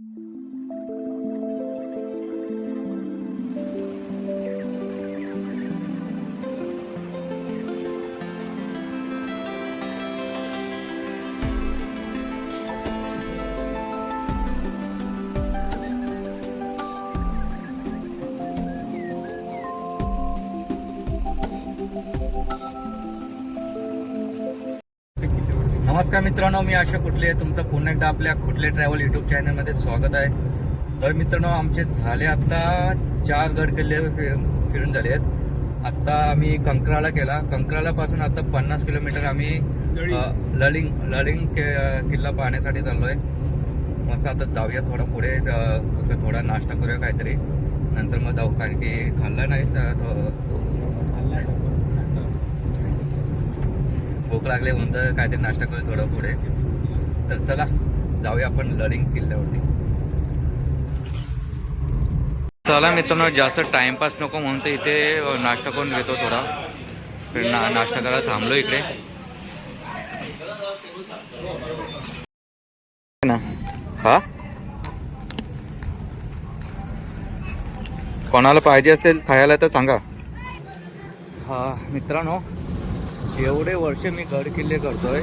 Mm-hmm. नमस्कार मित्रांनो मी अशोक कुठले? तुमचं पुन्हा एकदा आपल्या कुठले ट्रॅव्हल युट्यूब चॅनलमध्ये स्वागत आहे. तर मित्रांनो आमचे झाले आता चार गड किल्ले फिरून झाले आहेत. आत्ता आम्ही कंकराला केला. कंकराला पासून आता पन्नास किलोमीटर आम्ही अ, ललिंग किल्ला पाहण्यासाठी चाललोय. मस्त आता जाऊया थोडा पुढे थोडा नाश्ता करूया काहीतरी. नंतर मग जाऊ कारण की खाल्ला नाही. भूक लागले म्हणून तर काहीतरी नाश्ता करू थोडं पुढे. तर चला जाऊया आपण ललिंग किल्ल्यावरती चला मित्रांनो जास्त टाइमपास नको म्हणून तर इथे नाश्ता करून घेतो थोडा. ना नाश्ता करायला थांबलो इकडे. ना. हा? कोणाला पाहिजे असेल खायला तर सांगा. हा मित्रांनो. एवढे वर्ष मी गड किल्ले करतोय.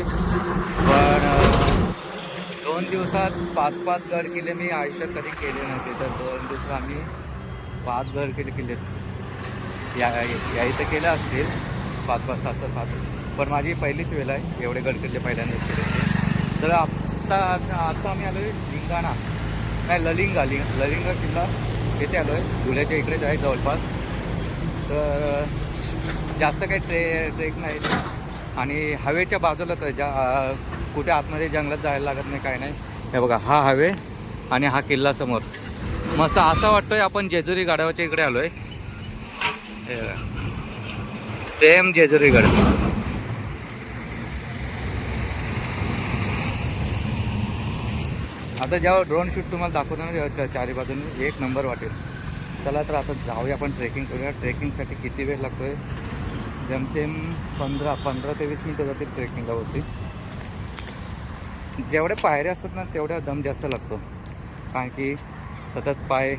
पण दोन दिवसात पाच पाच गड किल्ले मी आयुष्यात कधी केले नव्हते. तर दोन दिवसात आम्ही पाच गड किल्ले किल्ले या या इथं केलं असतील. पाच पाच सात सात सात पण माझी पहिलीच वेळ आहे एवढे गड किल्ले पहिल्यांदाच केले तर आत्ता आता आम्ही आलो आहे लिंगाणा. नाही ललिंगा लिंग ललिंगा किल्ला. येथे आलो आहे धुळ्याच्या इकडेच आहे जवळपास. तर जास्त काही ट्रे ट्रेक नाही. आणि हवेच्या बाजूलाच आहे. ज्या कुठे आतमध्ये जंगलात जायला लागत नाही काय नाही. हे बघा हा हवे आणि हा किल्ला समोर. मस्त असं वाटतोय आपण जेजुरी गडावरच्या इकडे आलोय. सेम जेजुरी गड आता जेव्हा ड्रोन शूट तुम्हाला दाखवतो ना चारी बाजूने एक नंबर वाटेल. चला तर आता जाऊया आपण ट्रेकिंग करूया. ट्रेकिंगसाठी किती वेळ लागतोय? जमतेम पंधरा पंधरा ते वीस मिनटं जातील ट्रेकिंगला होती जेवढ्या पायऱ्या असतात ना तेवढ्या दम जास्त लागतो. कारण की सतत पाय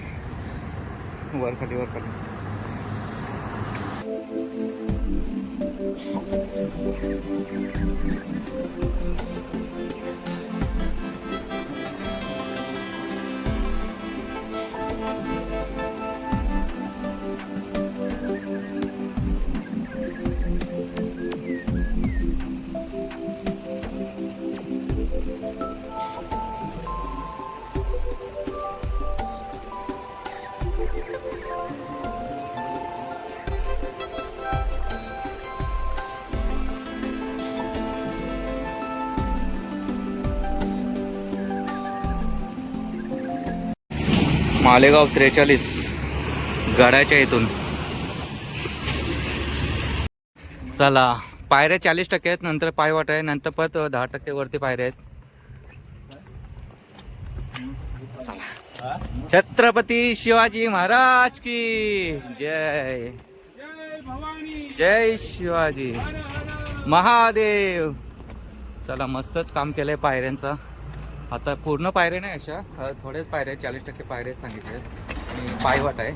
वर खाली वर खाली मालेगाव त्रेचाळीस गडाच्या इथून. चला पायऱ्या चाळीस टक्के आहेत नंतर पायवाट आहे नंतर परत दहा टक्के वरती पायऱ्या आहेत. चला. छत्रपती शिवाजी महाराज की जय. जय शिवाजी. महादेव. चला मस्तच काम केलंय पायऱ्यांचं. आता पूर्ण पायऱ्या नाही अशा. अ, थोडेच पायऱ्या आहेत चाळीस टक्के पायऱ्या आहेत सांगितले आणि पायवाट आहे.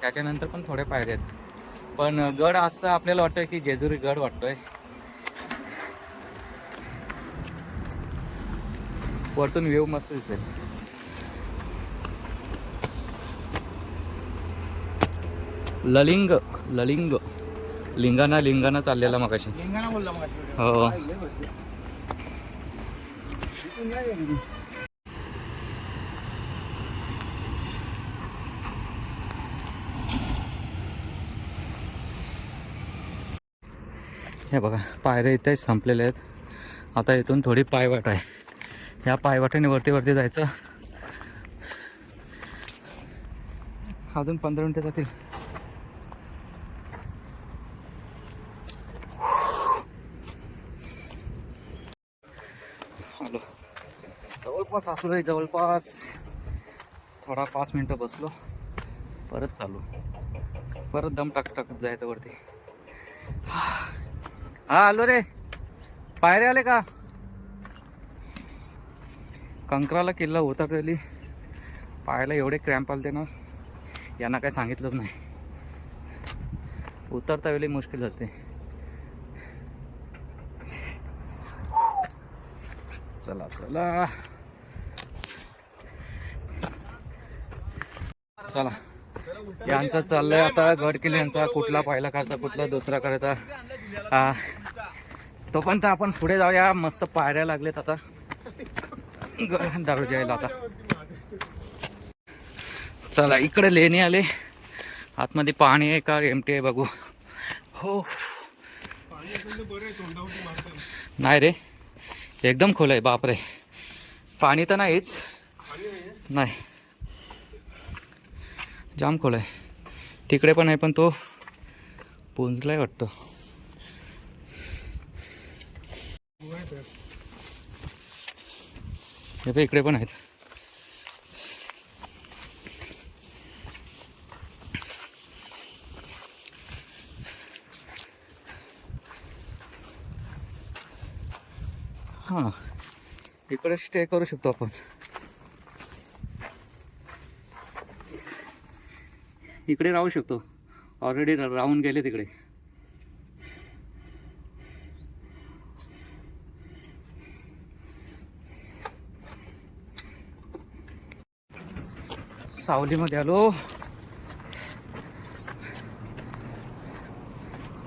त्याच्यानंतर पण थोड्या पायऱ्या आहेत. पण गड असं आपल्याला वाटतं की जेजुरी गड वाटतोय. वरतून व्ह्यू मस्त दिसेल. ललिंग ललिंग. लिंगाना लिंगाना चाललेला मगाशी. हो. हे बघा पायऱ्या इथे संपलेल्या आहेत. आता इथून थोडी पायवाट आहे. ह्या पायवाटाने वरती वरती जायचं. अजून पंधरा मिनटं जातील आलो जवळपास असलो जवळपास थोडा पाच मिनटं बसलो. परत चालू. परत दम टाक टाकत जायचं वरती. हा आलो रे. पायरे आले का? कंकराला किल्ला उतरलेली पायाला एवढे क्रॅम्प आलते ना यांना काही सांगितलंच नाही. उतरता वेळी मुश्किल होते. चला चला. चला. यांचं चाललंय आता गड किल्ले यांचा कुठला पहिला करायचा कुठला दुसरा करायचा तोपर्यंत आपण पुढे जाऊया. मस्त पायऱ्या लागलेत आता. ग- दारू जायला आता. चला इकडे लेणी आले. आतमध्ये पाणी आहे का? एमटी आहे बघू. हो. नाही रे. एकदम खोल आहे. बापरे. पाणी तर नाहीच. नाही. जाम खोल आहे. तिकडे पण आहे पण तो पुंजलाय वाटतं. हे पण इकडे पण आहेत. हां इकडे स्टे करू शकतो आपण. इकडे राहू शकतो. ऑलरेडी राहून गेले तिकडे. सावलीमध्ये आलो.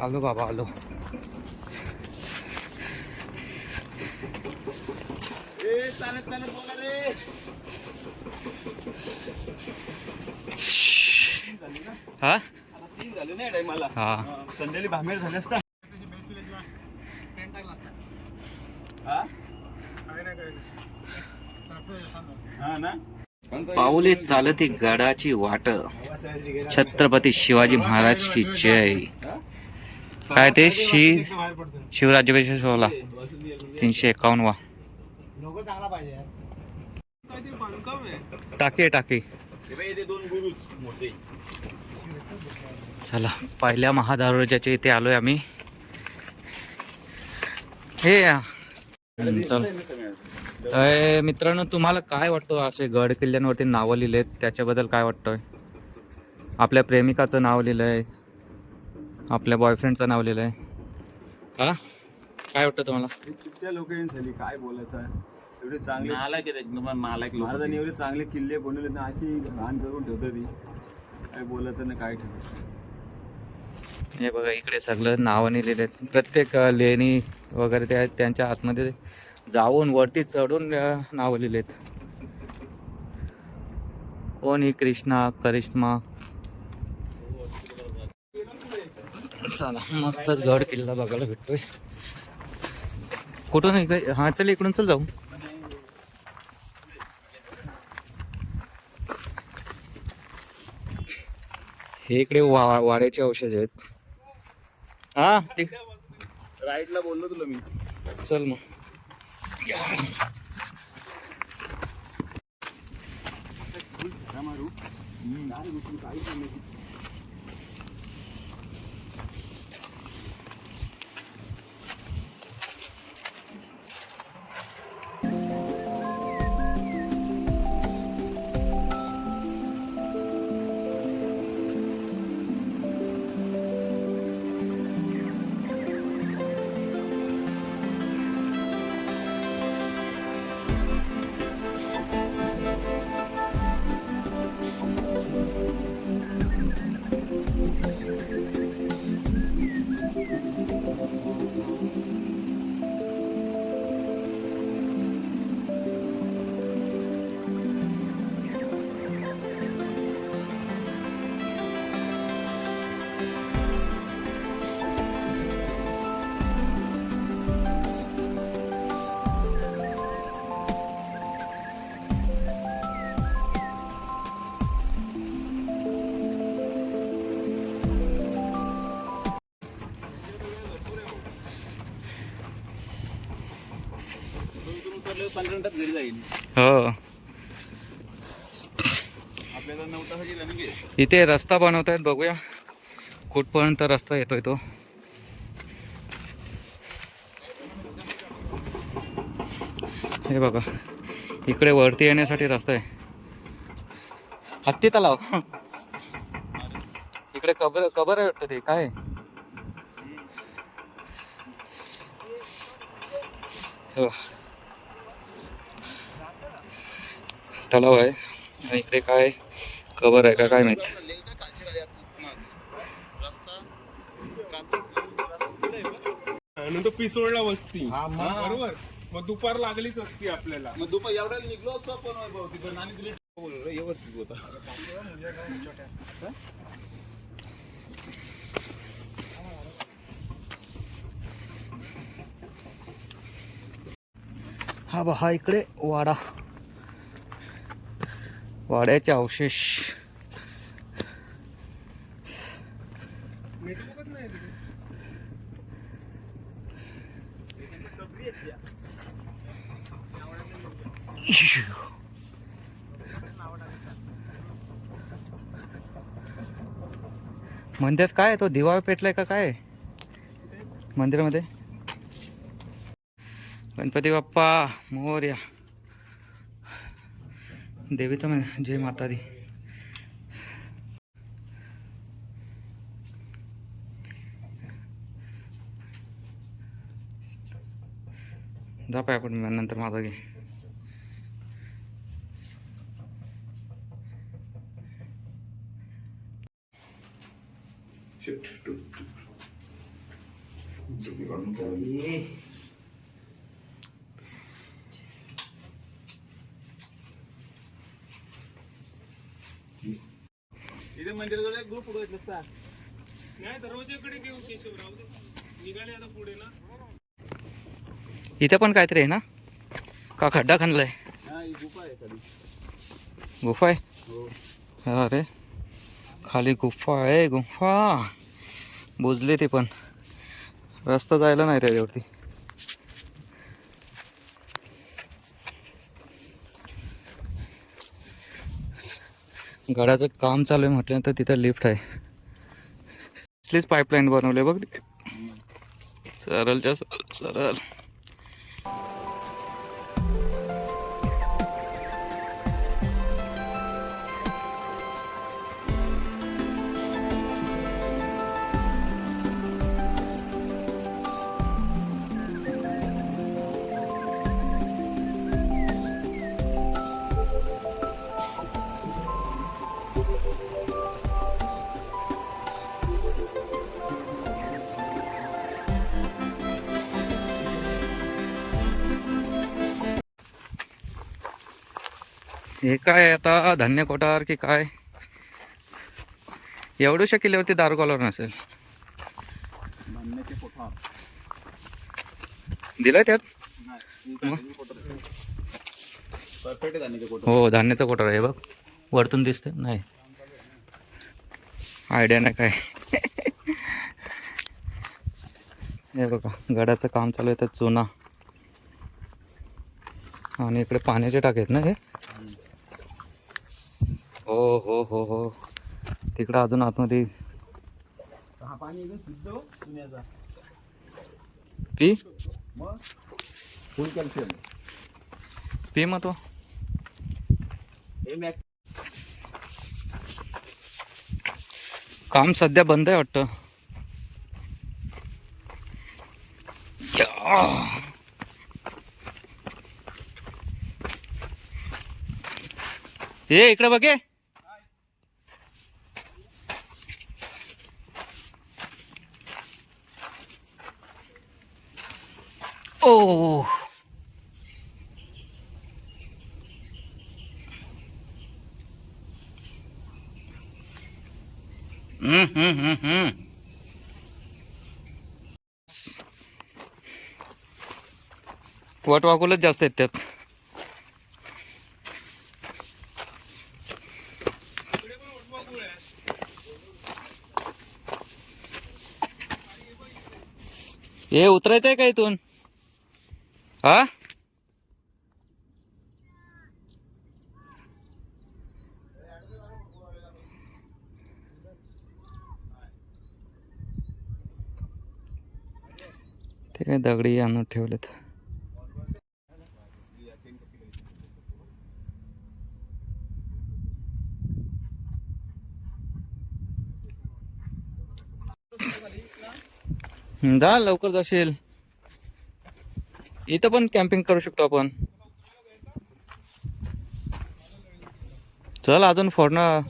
आलो बाबा आलो. हा तीन झाले हा? संध्याकाळी भामेर झाले असता. ना? पाऊले चालती गडाची वाट. छत्रपती शिवाजी महाराज की जय काय ते? शी शिवराज्याभिषेक सोहळा. तीनशे एकावन्न वा. टाके टाके. चला पहिल्या महादरवाजाच्या इथे आलोय आम्ही. हे चल. मित्रांनो तुम्हाला काय वाटतं? असे गड किल्ल्यांवरती नावं लिहिलेत त्याच्याबद्दल काय वाटतंय? आपल्या प्रेमिकाचं नाव लिहिलंय आपल्या बॉयफ्रेंडचं नाव लिहिलंय. हा? काय वाटतं तुम्हाला? काय बोलायचं? एवढे चांगले नालायक एकदम नालायक महाराजांनी एवढे चांगले किल्ले बनवले ना अशी घाण करून ठेवतात ती. काय बोलायचं ना काय ठेवत हे बघा इकडे सगळं नावाने लिहिलेत प्रत्येक अ, लेणी वगैरे त्या त्यांच्या आतमध्ये जाऊन वरती चढून अ, नावं लिहिलेत. कोण ही कृष्णा करिश्मा. चला मस्तच गड किल्ला बघायला भेटतोय. कुठून इकडे हा चल इकडून चल जाऊ. हे इकडे वा वाड्याचे औषध आहेत. हा? ते राईटला बोललो तुला मी. चल मग. मारू पंधरा मिनिटात घरी जाईल. हो. आपल्याला नऊ तासाची रनिंग आहे. इथे रस्ता बनवतायत बघूया. कुठपर्यंत रस्ता येतोय तो. हे बघा इकडे वरती येण्यासाठी रस्ता आहे. हत्ती तलाव. इकडे कबर कबर आहे वाटतं ते काय? हे बघ. तलाव आहे. आणि इकडे काय कबर आहे का? काय माहीत? नंतर पिसोडला वस्ती. बरोबर? मग दुपार लागलीच असती आपल्याला. मग दुपार एवढ्या निघलो असतो आपण तिकडे आणि तुला बोललो होता हा बा हा इकडे वाडा. वाड्याचे अवशेष. मंदिरात काय तो दिवा पेटलाय का काय? मंदिरामध्ये? गणपती बाप्पा मोर्या. देवीचं म्हण जय माता दी। जा पाय आपण नंतर माझा घे इथे मंदिराजवळ एक ग्रुप उडवायचा असता. नाही दरवाजाकडे घेऊ केशवराव दे. निघाले आता पुढे ना. इथे पण काहीतरी आहे ना? का खड्डा खणलाय? हा ही गुफा आहे खाली. गुफा आहे? हो. अरे खाली गुफा आहे गुफा. बुजली ती पण. रस्ता जायला नाही त्याच्यावरती. गडाचं काम चालू आहे म्हटल्यानंतर तिथं लिफ्ट आहे. असलीच पाईपलाईन बनवली बघ. सरळच्या सरळ. हे काय आता? धान्य कोठार की काय? एवढ्याशा किल्ल्यावरती दारू कॉलर नसेल. दिलाय त्यात? हो धान्याचा कोठार आहे बघ. वरतून दिसतंय? नाही. आयडिया नाही काय. हे बघा गडाचं काम चालू आहे तर चुना. आणि इकडे पाण्याचे टाक आहेत ना हे? हो हो हो हो. तिकडं अजून आतमध्ये पी? पी मग तो. काम सध्या बंद आहे वाटतं. या. इकडे बघे. वट जास्त आहेत त्यात. हे उतरायचंय का इथून? हा? ते काय दगडी आणून ठेवलेत. जा लवकर जाशील. इथं पण कॅम्पिंग करू शकतो आपण. चल अजून फोडणं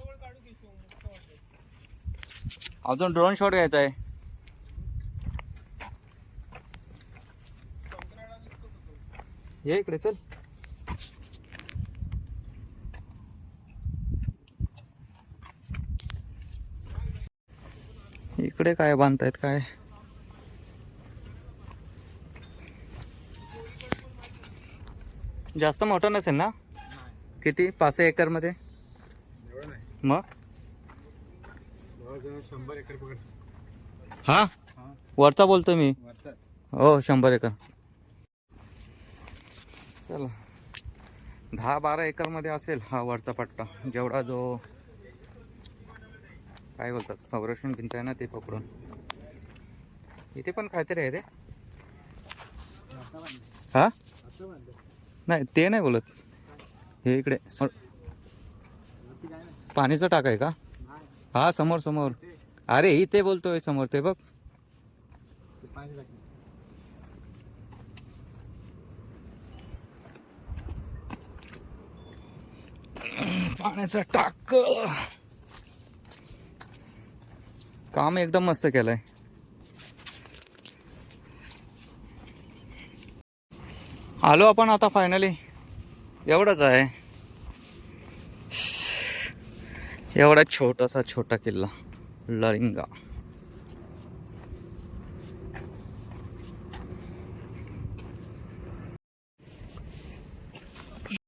अजून ड्रोन शॉट घ्यायचा आहे. ये इकडे चल. इकडे काय बांधतायत काय? जास्त मोठं नसेल ना? किती? पाच एकरमध्ये? मग? शंभर एकर पकड हा? वरचा बोलतो मी. हो शंभर एकर. चला. दहा बारा एकरमध्ये असेल हा वरचा पट्टा. जेवढा जो काय बोलतात संरक्षण भिंत आहे ना ते पकडून. इथे पण काहीतरी आहे रे. हा? नाही ते नाही बोलत. हे इकडे सम- पाणीचं टाक आहे का? हा समोर समोर. अरे इथे बोलतोय समोर ते बघ. पाण्याचा टाक. काम एकदम मस्त केलंय. आलो आपण आता फायनली एवढंच आहे. एवढा छोटासा छोटा किल्ला. लळिंगा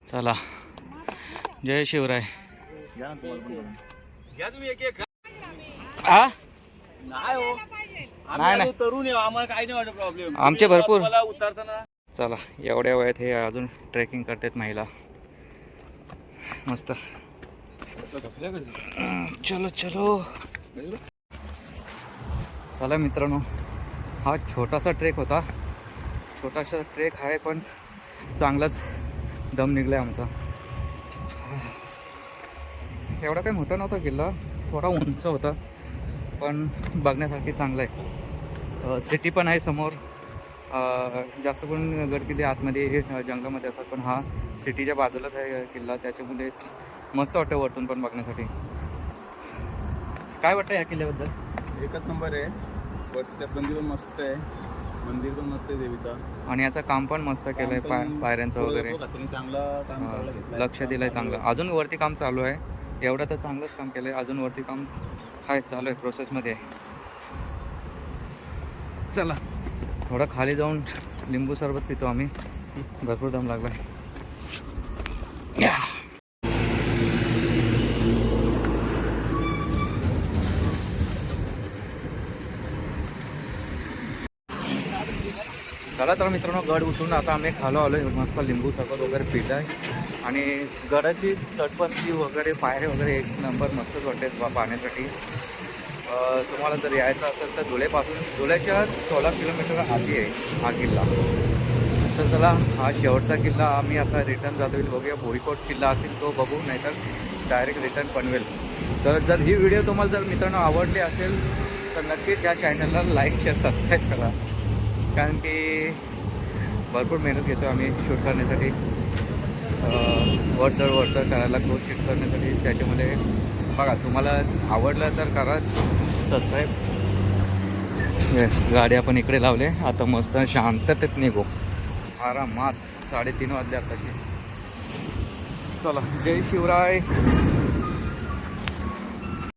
चला. जय शिवराय. नाही हो. नाही, तरुण आहे आम्हाला काही नाही वाटत प्रॉब्लेम आमचे भरपूर. उतरताना चला एवढ्या वयात हे अजून ट्रेकिंग करतात महिला. मस्त. चलो चलो. चला मित्रांनो हा छोटासा ट्रेक होता. छोटासा ट्रेक आहे पण चांगलाच दम निघलाय आमचा. एवढा काही मोठा नव्हता किल्ला थोडा उंच होता पण बघण्यासाठी चांगला आहे सिटी पण आहे समोर. जास्त करून गडकिल्ले आतमध्ये जंगलामध्ये असतात पण हा सिटीच्या बाजूलाच आहे किल्ला. त्याच्यामुळे मस्त वाटतं वरतून पण बघण्यासाठी. काय वाटतं या किल्ल्याबद्दल? एकच नंबर आहे. वरती त्या मंदिर पण मस्त आहे. मंदिर पण मस्त आहे देवीचा. आणि याचं काम पण मस्त केलंय पाय पायऱ्यांचं वगैरे. चांगलं. लक्ष दिलंय चांगलं. अजून वरती काम चालू आहे. एवढं तर चांगलंच काम केलंय. अजून वरती काम आहे चालू आहे प्रोसेसमध्ये आहे चला. थोडं खाली जाऊन लिंबू सरबत पितो आम्ही. भरपूर दम लागलाय. चला तर मित्रांनो गड उचलून आता आम्ही खालो आलो मस्त लिंबू सरबत वगैरे पिलं आहे आणि गडाची तटबंदी वगैरे पायरे वगैरे एक नंबर मस्तच वाटते पाहण्यासाठी. तुम्हाला जर यायचं असेल तर धुळेपासून धुळ्याच्या सोळा किलोमीटर आधी आहे हा किल्ला. तर चला हा शेवटचा किल्ला आम्ही आता रिटर्न जातो येईल बघूया भोईकोट किल्ला असेल तो बघू नाहीतर डायरेक्ट रिटर्न पनवेल तर जर ही व्हिडिओ तुम्हाला जर मित्रांनो आवडली असेल तर नक्कीच या चॅनलला लाईक शेअर सबस्क्राईब करा. कारण की भरपूर मेहनत घेतो आम्ही शूट करण्यासाठी. वरचढ वरचढ करायला क्लोज शूट करण्यासाठी त्याच्यामध्ये बघा तुम्हाला आवडलं तर करा. सबस्क्राईब. गाडी आपण इकडे लावले. आता मस्त शांततेत निघू. आरामात साडेतीन वाजले आताची चला जय शिवराय.